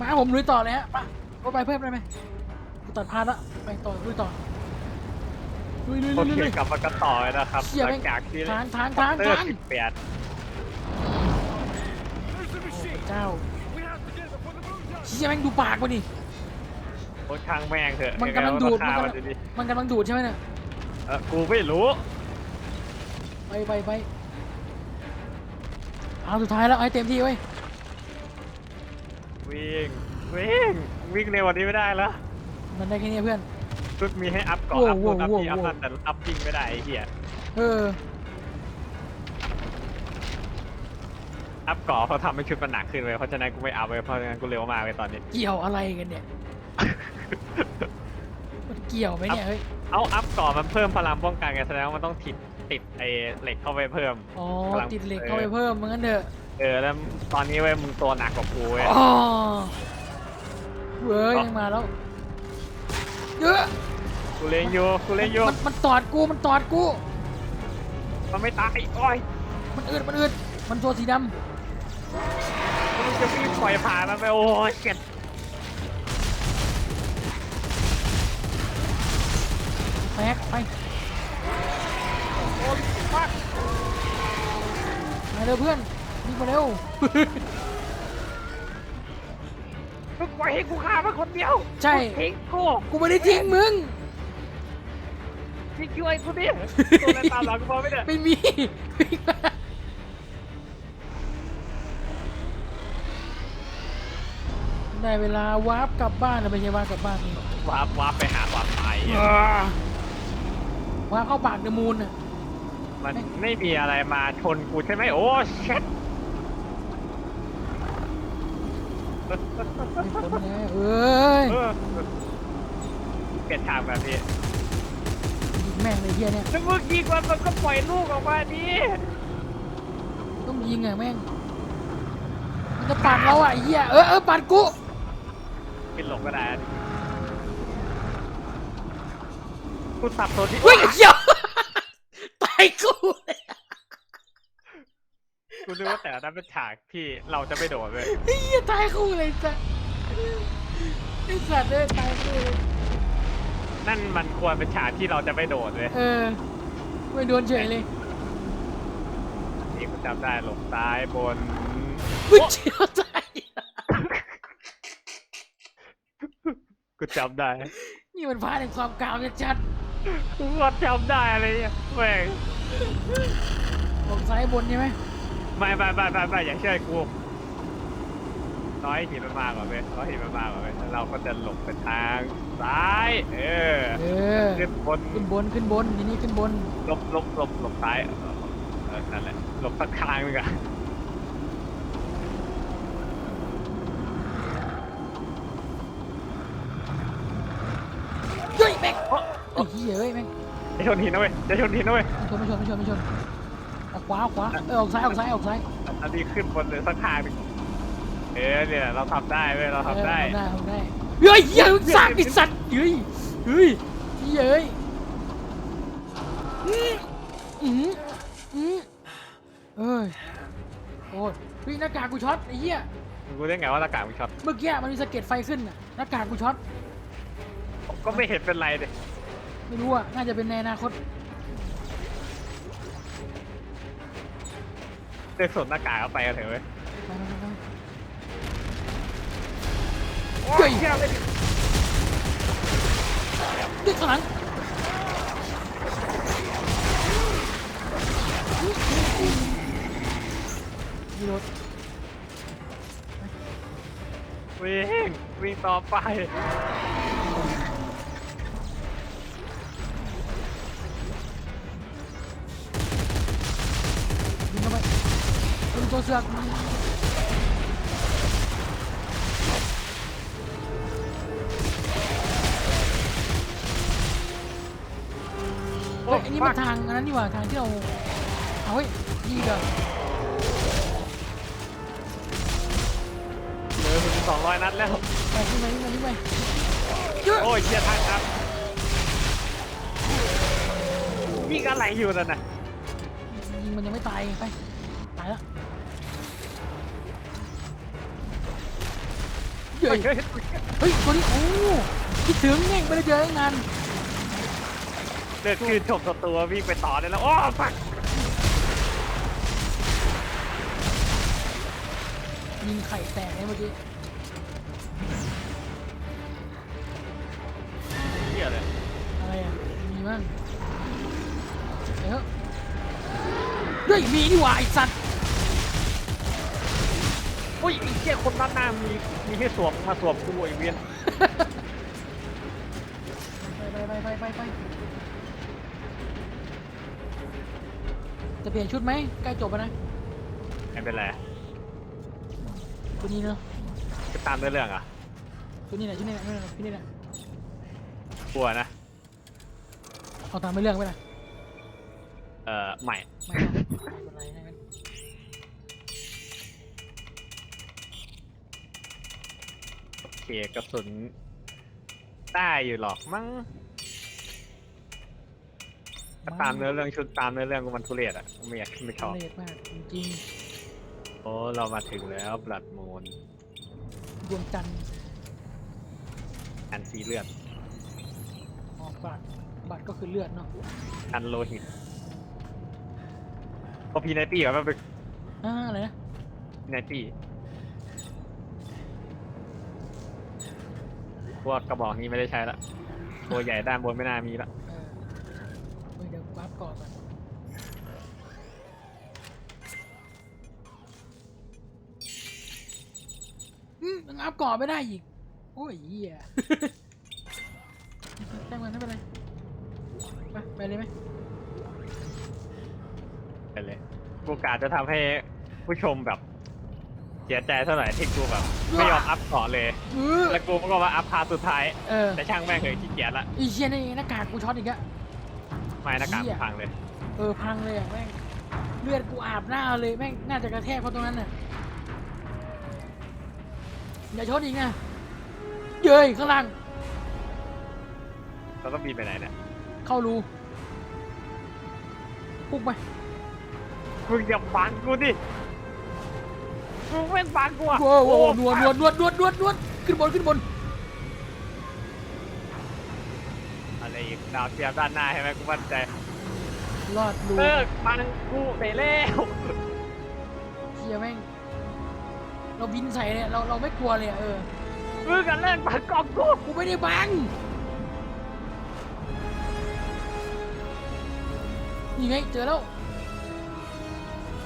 มาผมลุยต่อเลยฮะไปก็ไปเพิ่มได้ไหมกูตัดพาร์ทละไปต่อลุยต่อลุยลุยโอลุยเคลุย กลับมากันต่อเลยนะครับเชี่ยหลัแมงจากที่ทางทางทางเตอทางร์สิบแปดเจ้าเชี่ยแม่งดูปากวะนี่โคตรช่างแม่งเถอะมันกำลังดูด มันกำลังดีมันกำลังดูดใช่ไหมเนี่ยเออกูไม่รู้ไปไปไปเอาสุดท้ายแล้วเอาให้เต็มที่ไว้ย วิ่ง วิ่ง วิ่งในวันนี้ไม่ได้แล้วมันได้แค่นี้เพื่อน ชุดมีให้อัพก่อนโว้อัพโว้นู่นอัพโว้นี่อัพโว้ นั่นแต่อัพวิ่งไม่ได้ไอ้เหี้ย เออ อัพก่อนเขาทำให้ชุดมันหนักขึ้นเลยเพราะฉะนั้นกูไม่อัพเลยเพราะฉะนั้นกูเร็วมากเลยตอนนี้ เกี่ยวอะไรกันเนี่ย มันเกี่ยวไหมเนี่ย เฮ้ย เอาอัพก่อนมันเพิ่มพลังป้องกันไงแสดงว่ามันต้องติดติดไอ้เหล็กเข้าไปเพิ่ม อ๋อ พลัง ติดเหล็กเข้าไปเพิ่มเหมือนกันเถอะ เออแล้วตอนนี้เว้ยมึงตัวหนักกว่ากูเว้ยอ๋อเว้ยยังมาแล้วเยอะกูเล่นอยู่กูเล่นอยู่มันมันตอดกูมันตอดกู มันไม่ตายโอ้ยมันอืดมันอืดมันตัวสีดมันจะวิ่งปล่อยผ่านมันไปโอ้ยเจ็ดำแป๊กไปโอ้ยฟักมาเร็วเพื่อน วิ่งมาเร็วมึงปล่อยให้กูฆ่ามันคนเดียวใช่ มึงทิ้งกูกูไม่ได้ทิ้งมึง ทิ้งช่วยกูดิตัวอะไรตามหลังกูมาไม่ได้ไม่มีวิ่งมาได้เวลาวาร์ปกลับบ้านนะไม่ใช่วาร์ปกลับบ้านนี่วาร์ปวาร์ปไปหาความตายอะวาร์ปเข้าปากเดอะมูนอะมันไม่มีอะไรมาชนกูใช่ไหมโอ้เช็ด ไม่พ้นแล้วเอ้ยเออเปลี่ยนฉากแบบนี้ยิงแม่งเลยเฮียเนี่ยถ้ามึงยิงมันมันก็ปล่อยลูกออกมาดิต้องยิงอะแม่ง มันจะปัดเราอะไอ้เฮียเออเออปัดกูกินหลงก็ได้กูสับตัวที่ เฮ้ยเหี้ยตายกูเลย กูนึกว่าแต่ละนั้นเป็นฉากที่เราจะไม่โดดเลยไอ้เหี้ยตายกูเลยสัสไอ้สัตว์เลยตายกูเลยนั่นมันควรเป็นฉากที่เราจะไม่โดดเลยเออไม่โดนเฉยเลยนี่กูจำได้หลงซ้ายบนมึงเชี่ยวใจกูจำได้ นี่มันพาในความกาวชัดกูก็จำได้อะไรเนี่ยแม่งๆบอกซ้ายบนใช่ไหม ไม่ไม่ไม่ไม่ไม่อย่าเชื่อกูน้อยหินมันมาก่อนเว้ยน้อยหินมันมาก่อนเว้ยแล้วเราก็จะหลบไปทางซ้าย เออเออ ขึ้นบนขึ้นบนขึ้นบนทีนี้ขึ้นบน หลบหลบหลบหลบซ้ายเออเออนั่นแหละหลบสักทางนึงอะเฮ้ยแม่งไอ้เหี้ยเฮ้ยแม่งจะชนหินนะเว้ยจะชนหินนะเว้ยไม่ชนไม่ชนไม่ชนไม่ชน ออกขวาออกขวาเออออกซ้ายออกซ้ายออกซ้ายอันนี้ขึ้นบนเลยสักทางหนึงเออเนี่ยเราทำได้เว้ยเราทำได้เออทำได้ทำได้เฮ้ยเหี้ยมึงสร้างไอ้สัตว์เฮ้ยเฮ้ยเหี้ยเฮ้ยอืมอืมอืมเอ้ยโอ้ยเฮ้ยหน้ากากกูช็อตไอ้เหี้ยมึงรู้ได้ไงว่าหน้ากากมึงช็อตเมื่อกี้มันมีสะเก็ดไฟขึ้นน่ะหน้ากากกูช็อตก็ไม่เห็นเป็นไรเลยไม่รู้อะน่าจะเป็นในอนาคต เลือกสวมหน้ากากเข้าไปกันเถอะเว้ยไปไปไปโอ้ยเหี้ยเลยดิดึกข้างหลังยีรถวิ่งวิ่งต่อไป ตัวเสือกเฮ้ยอันนี้มันทางอันนั้นนี่หว่าทางที่เราเอาเฮ้ยยิงกันเหลือถึงสองร้อยนัดแล้ว ไปขึ้นไปขึ้นไปขึ้นไปเยอะโอ้ยเชียทางครับยิงอะไรอยู่นั่นน่ะยิงมันยังไม่ตายไปตายแล้ว เฮ้ยเฮ้ยเฮ้ยตัวนี้โอ้คิดถึงแม่งไม่ได้เจอตั้งนานเลือกชื่นชมตัวตัววิ่งไปต่อได้แล้วโอ้ฟักยิงไข่แตกเลยเมื่อกี้เหี้ยเลยอะไรอะมีมั้งเดี๋ยวเฮ้ยมีนี่หว่าไอสัตว์ อุ้ยไอ้เหี้ยคนด้านหน้ามีมีให้สวมมาสวมกูไอ้เวียนไปไปไปไปไปจะเปลี่ยนชุดไหมใกล้จบแล้วนะไม่เป็นไรตัวนี้เนอะก็ตามเนื้อเรื่องอะตัวนี้แหละชุดนี้แหละชุดนี้แหละชุดนี้แหละกลัวนะเอาตามไม่เรื่องไปนะเอ่อใหม่ไม่เอา กระสุนได้อยู่หรอกมั้งก็ตามเนื้อเรื่องชุดตามเนื้อเรื่องกูมันทุเรศอะไม่อยากไม่ชอบละเอียดมากจริงโอ้เรามาถึงแล้วบลัดมูนๆดวงจันทร์อันสีเลือดออกบัตรบัตรก็คือเลือดเนาะอันโลหิตพอพีไนตี้กับมันเป็นอ่าอะไรนะไนตี้ พวกกระบอกนี้ไม่ได้ใช้ละ ตัวใหญ่ด้านบนไม่น่ามีละ เออเฮ้ยเดี๋ยววับก่อนก่อนอืมยังอัพก่อนไม่ได้อีก โอ้ยเหี้ยแจ้งมันไม่เป็นไรไปไปเลยไหมไปเลยกูกาจะทำให้ผู้ชมแบบเสียใจเท่าไหร่ที่กูแบบไม่ยอมอัพก่อนเลยเออแล้วกูก็มาอัพพาร์ทสุดท้าย เออแต่ช่างแม่งเลยขี้เกียจละไอีเชียนี่หน้ากากกูช็อตอีกอะไม่หน้ากากเหี้กูยพังเลย เออพังเลยอะแม่งเลือดกูอาบหน้าเลยแม่งน่าจะกระแทกเพราะตรงนั้นน่ะอย่าชนอีกนะเย้ยข้างล่างเราต้องบินไปไหนเนี่ยเข้ารูปุ๊บไปมึงอย่าบังกูดิ มึงเป็นบังกูอะโว้วโว้วอ้นวดนวดนวดนวดนวดนวดขึ้นบนขึ้นบนอะไรอีกดาวเทียมด้านหน้าใช่ไหมกูมั่นใจรอดรูเลิกบังกูไปแล้วเชียแม่งเราบินใส่เนี่ยเราเราไม่กลัวเลยอะเออมึงกันเลิกบังกองกูกูไม่ได้บังนี่ไงเจอแล้ว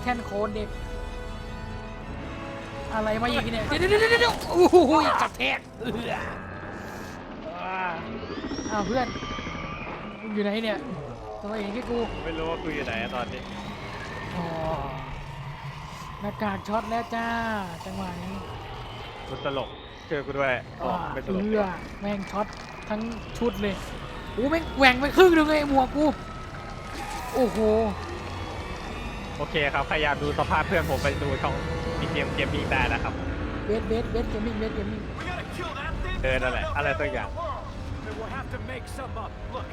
แคนโคนเด็ก อะไรมาอีกเนี่ยเดี๋ยวเดี๋ยวเดี๋ยวเดี๋ยวโอ้โหกระแทกเอออ่าอ้าวเพื่อนมึงอยู่ไหนเนี่ยทำไมเห็นแค่กูไม่รู้ว่ากูอยู่ไหนอะตอนนี้อ๋อหน้ากากช็อตแล้วจ้าจังหวะนี้กูตลกช่วยกูด้วยอ๋ออ่าไม่ตลกเอือแม่งช็อตทั้งชุดเลยโอ้แม่งแหว่งไปครึ่งหนึงเลยหมวกกูโอ้โห โอเคครับใครอยากดูสภาพเพื่อนผมไปดูช่อง มีเกมเกมมิ่งได้นะครับเบสเบสเบสเกมมิ่งเบสเกมมิ่ง We gotta kill that thing. เออนั่นแหละอะไรสักอย่าง Then we'll have to make some up. Look,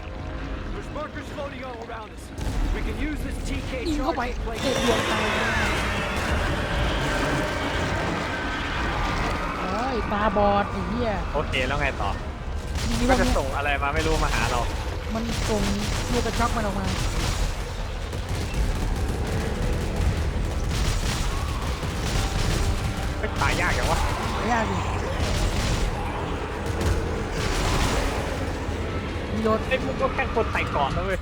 there's markers floating all around us. We can use this TK ยิงเข้าไป charge to เตะ play. ดวงตาเอ้ยตาบอดไอ้เหี้ยโอเคแล้วไงต่อนี่ก็ว่าจะมันส่งอะไรมาไม่รู้มาหาเรา มันส่งลูกกระช็อกมันออกมา ไม่ตายยากอย่างวะไม่ยากดิมีรถไอ้มึงก็แค่คนใส่ก่อนนะเว้ย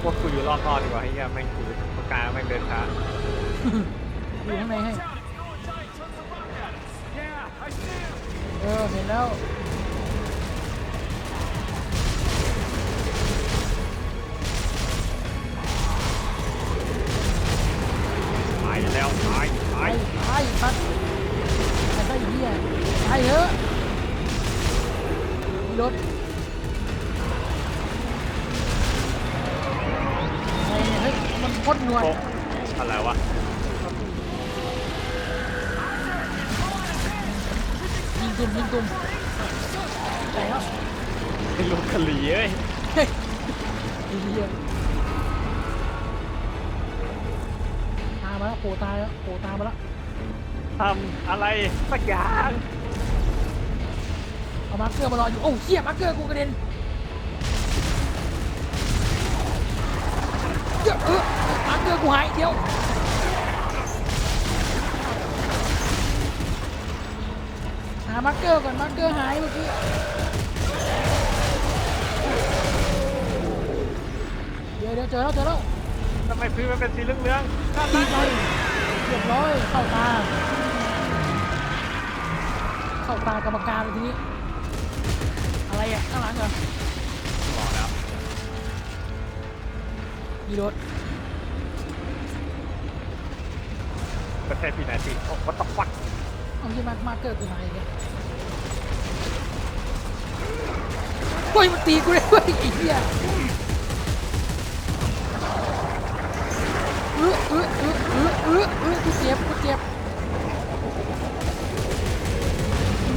พวกกูอยู่รอบนอกดีกว่าไอ้เหี้ยแม่งคือปากกาแม่งเดินช้าอยู่ข้างในให้ Yeah, I see him. เออเห็นแล้ว ไอ้ลูกกะหรี่เอ้ยเฮ้ยไอ้เหี้ยมาแล้วโผล่ตายแล้วโผล่ตามมาแล้วทำอะไรสักอย่างเอามาร์คเกอร์มารออยู่โอ้เหี้ยมาร์คเกอร์กูกระเด็นเดี๋ยวเออมาร์คเกอร์กูหายเดี๋ยวหามาร์คเกอร์ก่อนมาร์คเกอร์หายเมื่อกี้ เดี๋ยวเดี๋ยวเจอแล้วเจอแล้วทำไมพื้นมันเป็นสีเหลืองๆนั่นตีนั่นไปเรียบร้อยเข้าตา เข้าตากรรมการเลยทีนี้ อะไรอะข้างหลังเหรอบอกแล้วมีรถประเทศพี่นาทีโอ้วัตถุวัดเอาที่มาร์คมาร์คเกอร์ตัวไหนเนี่ยเฮ้ยมันตีกูเลยเฮ้ยไอ้เหี้ย ออเออเออเออเออเออกูเจ็บกูเจ็บ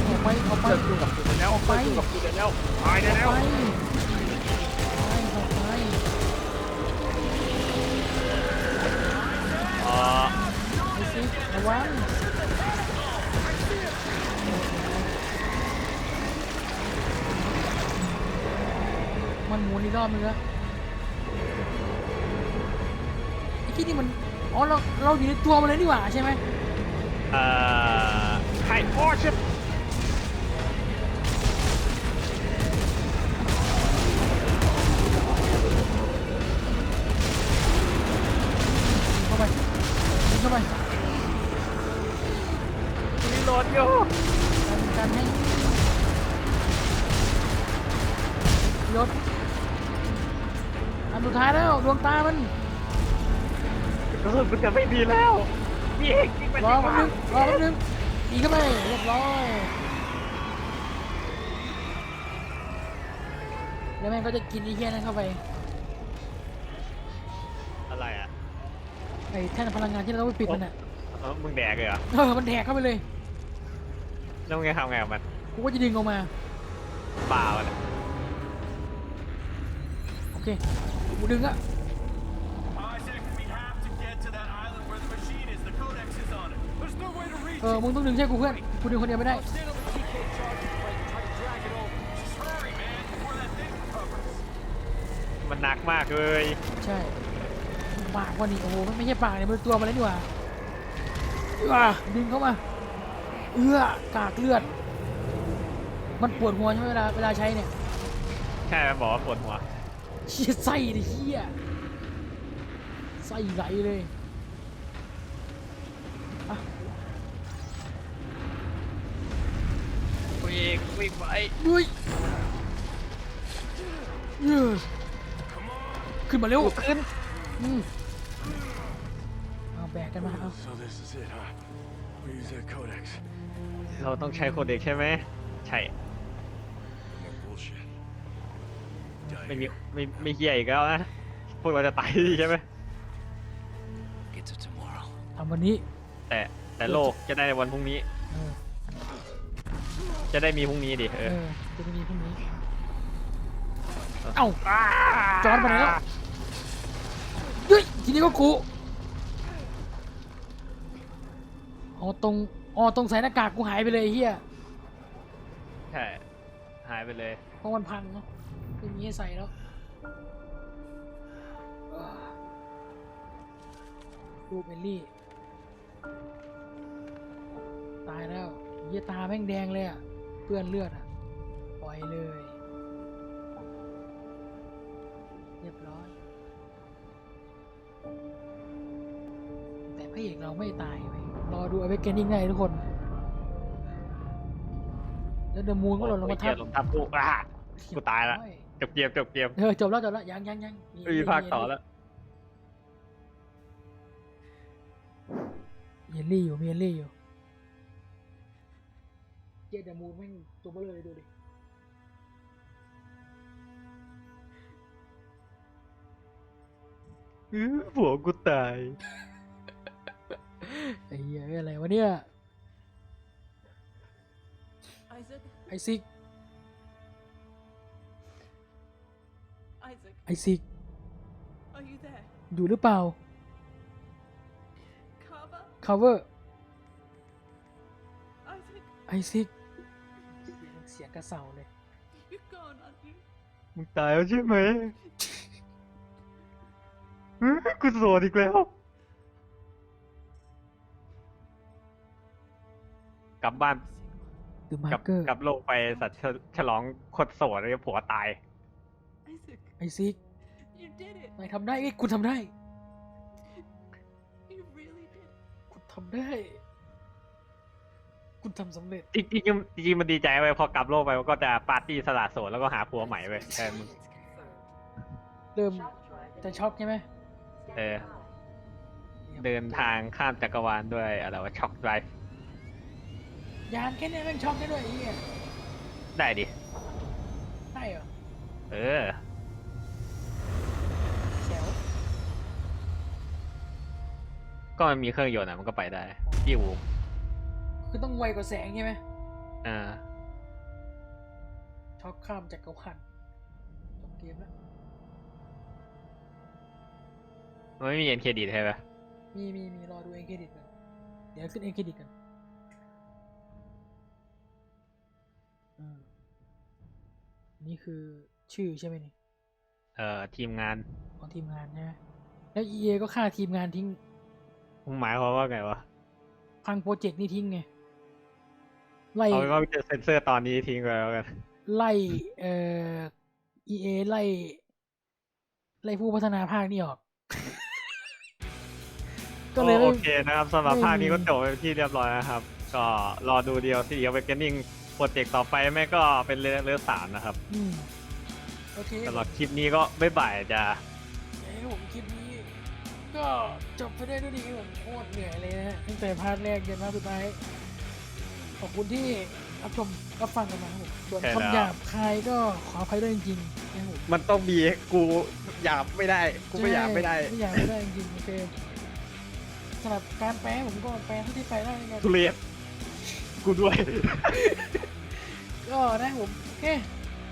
ออกไปออกไปเลิกยุ่งกับกูแล้วออกไปเลิกยุ่งกับกูแล้วตายได้แล้วไปไปออกไปอ๋อไปสิระวังมันหมุนอีกรอบนึงแล้ว นี่มันอ๋อเราเราอยู่ในตัวมันเลยนี่หว่าใช่ไหมเอ่อใครโอ้ชิ มันจะไม่ดีแล้วมีเอกยิงไปรอที่แป๊บฟ้านึงรอแป๊บนึงอีกเข้าไปเรียบร้อยแล้วแม่งก็จะกินไอ้เหี้ยนั้นเข้าไปอะไรอะไอ้แท่นพลังงานที่เราต้องไปปิดมันอะเออมึงแดกเลยเหรอเออมันแดกเข้าไปเลยแล้วมึงจะทำไงกับมันกูก็จะดึงออกมาเปล่าอะโอเคกูดึงอะ Isaac, we have to get to that island where the machine is. The codex is on it. There's no way to reach เออ มึงต้องดึงใช่กูเพื่อน กูดึงคนเดียวไม่ได้ it. Stand on the TK charging plate and try to drag it over. Just hurry, man, before that thing recovers. มันหนักมากเลยใช่ปากว่านี่โอ้โหมันไม่ใช่ปากเนี่ยมันเป็นตัวมันเลยนี่หว่าเอื้อดึงเข้ามา เอื้อกากเลือด มันปวดหัวใช่ไหมเวลาเวลาใช้เนี่ยแค่มันบอกว่าปวดหัว เชี่ยไส้ดิเฮียไส้ไหลเลยอะ วิ่งวิ่งไปดุยเออขึ้นมาเร็วขึ้นอืมเอาแบกกันมาเอา So this is it, huh? We use that codex. เราต้องใช้โคเด็กใช่ไหมใช่ No bullshit. ไม่มีไม่ไม่เฮียอีกแล้วนะพวกเราจะตายดีใช่ไหม Get to tomorrow. ทำวันนี้แต่แต่โลกจะได้ในวันพรุ่งนี้เออ จะได้มีพรุ่งนี้ดิเอเอออจะได้มีพรุ่งนี้ เอ้า จอห์นไปไหนแล้ว เฮ้ยทีนี้ก็กูอ๋อตรงอ๋อตรงใส่หน้ากากกูหายไปเลยไอ้เฮียใช่หายไปเลย เพราะมันพังเนาะไม่มีให้ใส่แล้วอ่ารูปเอลลี่ ตายแล้วเหี้ยตาแม่งแดงเลยอะเปื้อนเลือดอะปล่อยเลย เรียบร้อย แต่พระเอกเราไม่ตายไปรอดูอเวกเกนนิ่งได้ทุกคน แล้วเดอะมูนก็หล่นลงมาทับลงทับกูอะกูตายละจบเกมจบเกมเออจบแล้วจบแล้วยังยังยังไม่มีภาคต่อแล้วเยลลี่อยู่มีเยลลี่อยู่ เจดมูนแม่งตัวเบลอเลยดูดิอื้อผัวกูตาย ไอ้เหี้ยอะไรวะเนี่ย Isaac, ไอซิก Isaac, ไอซิก are you there? อยู่หรือเปล่า cover Isaac, ไอซิก เสียงกระเสาเลย you're gone, aren't you? มึงตายแล้วใช่ไหมเฮ้ยกูโสดอีกแล้ว กลับบ้าน The กลับ marker กลับโลกไปสัตว์ฉฉลองคนโสดแล้วผัวตาย Isaac, ไอซิก you did it. นายทำได้เอ้ยคุณทำได้ You really did. คุณทำได้ คุณทำสำเร็จจริงจริงๆจริงๆมันดีใจไปพอกลับโลกไปมันก็จะปาร์ตี้สละโสดแล้วก็หาผัวใหม่ไปแทนมึงเริ่มจะช็อกใช่ไหมเออเดินทางข้ามจักรวาลด้วยอะไรวะช็อกไดรฟ์ยานแค่นี้แม่งช็อกได้ด้วยไอ้เหี้ยได้ดิได้เหรอเออแจ๋วก็มันมีเครื่องยนต์อะมันก็ไปได้ที่อู คือต้องไวกว่าแสงใช่ไหมอ่าช็อกข้ามจักรวาลจบเกมแล้วมันไม่มีเอ็นเครดิตใช่ไหมมีมีมีรอดูเอ็นเครดิตกันเดี๋ยวขึ้นเอ็นเครดิตกันอืมนี่คือชื่อใช่ไหมนี่ เอ่อ ทีมงาน ของทีมงานใช่ไหมแล้ว EA ก็ฆ่าทีมงานทิ้งมึงหมายความว่าไงวะพังโปรเจกต์นี้ทิ้งไง ไล่เอาเป็นว่าจะเซ็นเซอร์ตอนนี้ทิ้งไปแล้วกัน ไล่เอ่อ EA ไล่ ไล่ผู้พัฒนาภาคนี้ออก ก็เลยโอไม่เคนะครับสำหรับไม่ภาคนี้มีก็จบไปที่เรียบร้อยนะครับ ก็รอดูเดียวซีเอาไปเกนนิ่งโปรเจกต์ต่อไปไม่ก็เป็นเรื่องเรื่องสามนะครับอืมโอเคสำหรับคลิปนี้ก็บ๊ายบายจ้าเอ้ยผมคลิปนี้ ก็จบไปได้ด้วยดีผมโคตรเหนื่อยเลยนะฮะตั้งแต่พาร์ทแรกจนพาร์ทสุดท้าย ขอบคุณที่รับชมรับฟังกันมาครับผมส่วนคำหยาบคายก็ขออภัยด้วยจริงๆนะครับผมมันต้องมีกูหยาบไม่ได้ กูไม่หยาบไม่ได้ไม่อยากไม่ได้จริงๆโอเคสำหรับการแปลผมก็แปลเท่าที่ไปได้นะครับทุเรศกูด้วย ก็นะผมโอเค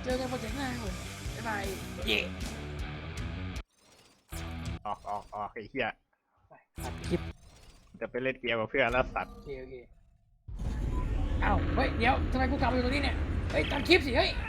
เจอกันโปรเจกต์หน้าครับผมบ๊ายบายเย่ออกออกออกไอ้เหี้ยไปตัดคลิปจะไปเล่นเกมกับเพื่อนแล้วสัตว์ โอเคโอเค อ้าวเฮ้ยเดี๋ยวทำไมกูกลับมาอยู่ตรงนี้เนี่ยเฮ้ยตัดคลิปสิเฮ้ย